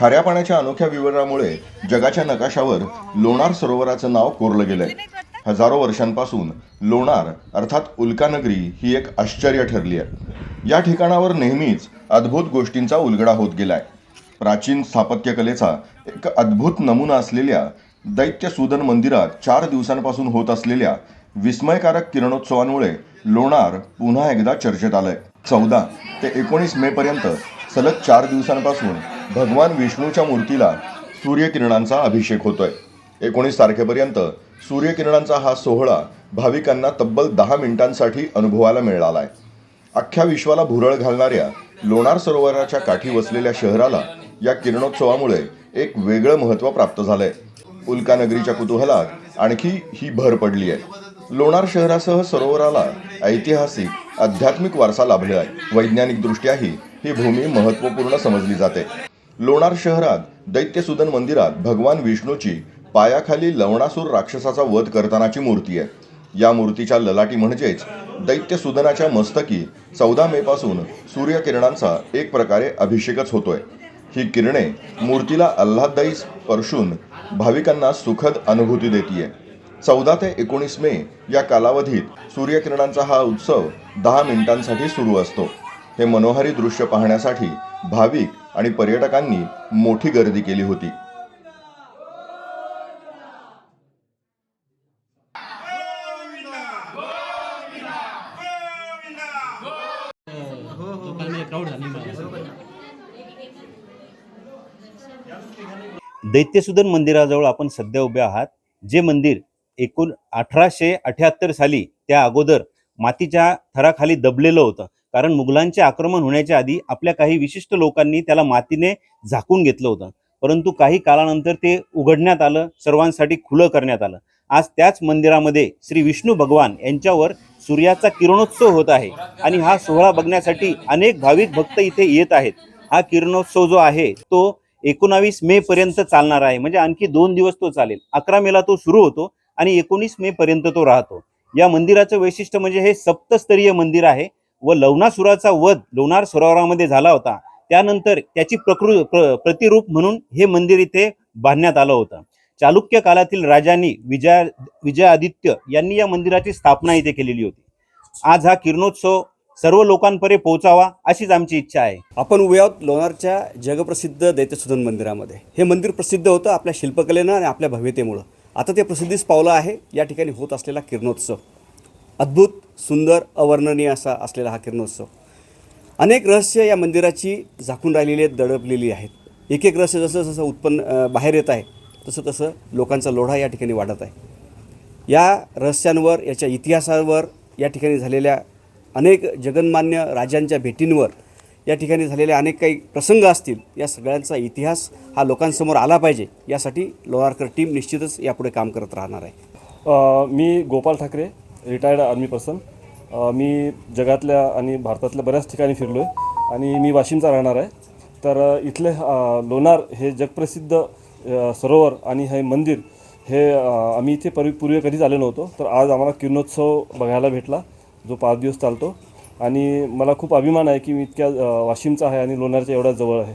खाऱ्या पाण्याच्या अनोख्या विवरणामुळे जगाच्या नकाशावर लोणार सरोवराचं नाव कोरलं गेलंय. हजारो वर्षांपासून लोणार अर्थात उल्कानगरी ही एक आश्चर्य ठरली आहे. या ठिकाणावर नेहमीच अद्भुत गोष्टींचा उलगडा होत गेलाय. प्राचीन स्थापत्यकलेचा एक अद्भुत नमुना असलेल्या दैत्य सुदन मंदिरात चार दिवसांपासून होत असलेल्या विस्मयकारक किरणोत्सवांमुळे लोणार पुन्हा एकदा चर्चेत आलंय. चौदा ते एकोणीस मे पर्यंत सलग चार दिवसांपासून भगवान विष्णूच्या मूर्तीला सूर्यकिरणांचा अभिषेक होतोय. एकोणीस तारखेपर्यंत सूर्यकिरणांचा हा सोहळा भाविकांना तब्बल दहा मिनिटांसाठी अनुभवायला मिळाला आहे अख्ख्या विश्वाला भुरळ घालणाऱ्या लोणार सरोवराच्या काठी वसलेल्या शहराला या किरणोत्सवामुळे एक वेगळं महत्त्व प्राप्त झालंय. उल्कानगरीच्या कुतूहलात आणखी ही भर पडली आहे लोणार शहरासह सरोवराला ऐतिहासिक आध्यात्मिक वारसा लाभलेला आहे वैज्ञानिकदृष्ट्याही ही भूमी महत्त्वपूर्ण समजली जाते. लोणार शहरात दैत्यसुदन मंदिरात भगवान विष्णूची पायाखाली लवणासूर राक्षसाचा वध करतानाची मूर्ती आहे. या मूर्तीच्या ललाटी म्हणजेच दैत्यसुदनाच्या मस्तकी चौदा मे पासून सूर्यकिरणांचा एक प्रकारे अभिषेकच होतोय. ही किरणे मूर्तीला आल्हाददायी स्पर्शून भाविकांना सुखद अनुभूती देतीये. चौदा ते एकोणीस मे या कालावधीत सूर्यकिरणांचा हा उत्सव दहा मिनिटांसाठी सुरू असतो. हे मनोहारी दृश्य पाहण्यासाठी भाविक आणि पर्यटकांनी मोठी गर्दी केली होती. दैत्यसुदन मंदिराजवळ आपण सध्या उभे आहात. जे मंदिर एकूण अठराशे अठ्याहत्तर साली त्या अगोदर मातीच्या थराखाली दबलेलं होतं. कारण मुघलांचे आक्रमण होण्याच्या आधी आपल्या काही विशिष्ट लोकांनी त्याला मातीने झाकून घेतलं होतं. परंतु काही काळानंतर ते उघडण्यात आलं सर्वांसाठी खुलं करण्यात आलं. आज त्याच मंदिरामध्ये श्री विष्णू भगवान यांच्यावर सूर्याचा किरणोत्सव होत आहे आणि हा सोहळा बघण्यासाठी अनेक भाविक भक्त इथे येत आहेत. हा किरणोत्सव जो आहे तो एकोणावीस मे पर्यंत चालणार आहे. म्हणजे आणखी दोन दिवस तो चालेल. अकरा मेला तो सुरू होतो आणि एकोणीस मे पर्यंत तो राहतो. या मंदिराचं वैशिष्ट्य म्हणजे हे सप्तस्तरीय मंदिर आहे. व लवणासुराचा वध लोणार सरोवरामध्ये झाला होता. त्यानंतर त्याची प्रकृ प्र प्रतिरूप म्हणून हे मंदिर इथे बांधण्यात आलं होतं. चालुक्य काळातील राजांनी विजया विजयादित्य यांनी या मंदिराची स्थापना इथे केलेली होती. आज हा किरणोत्सव सर्व लोकांपर्यंत पोहोचावा अशीच आमची इच्छा आहे. आपण उभे आहोत लोणारच्या जगप्रसिद्ध दैत्यसुधन मंदिरामध्ये. हे मंदिर प्रसिद्ध होतं आपल्या शिल्पकलेनं आणि आपल्या भव्यतेमुळं. आता ते प्रसिद्धीस पावलं आहे. या ठिकाणी होत असलेला किरणोत्सव. अद्भुत सुंदर अवर्णनीय असा असलेला हा किरणोत्सव. अनेक रहस्य या मंदिराची झाकून राहिलेली आहेत दडपलेली आहेत. एक एक रहस्य जसं जसं उत्पन्न बाहेर येत आहे तसं तसं लोकांचा लोढा या ठिकाणी वाढत आहे. या रहस्यांवर याच्या इतिहासावर या ठिकाणी झालेल्या अनेक जगन्मान्य राजांच्या भेटींवर या ठिकाणी झालेले अनेक काही प्रसंग असतील या सगळ्यांचा इतिहास हा लोकांसमोर आला पाहिजे यासाठी लोणारकर टीम निश्चितच यापुढे काम करत राहणार आहे. मी Gopal Thackeray retired army person. मी जगातल्या आणि भारतातल्या बऱ्याच ठिकाणी फिरलो आहे आणि मी वाशिमचा राहणार आहे. तर इथले लोणार हे जगप्रसिद्ध सरोवर आणि हे मंदिर हे आम्ही इथे पूर्वी पूर्वी कधीच आलो नव्हतो. तर आज आम्हाला किरणोत्सव बघायला भेटला जो पाच दिवस चालतो. आणि मला खूप अभिमान आहे की मी इतक्या वाशिमचा आहे आणि लोणारच्या एवढ्या जवळ आहे.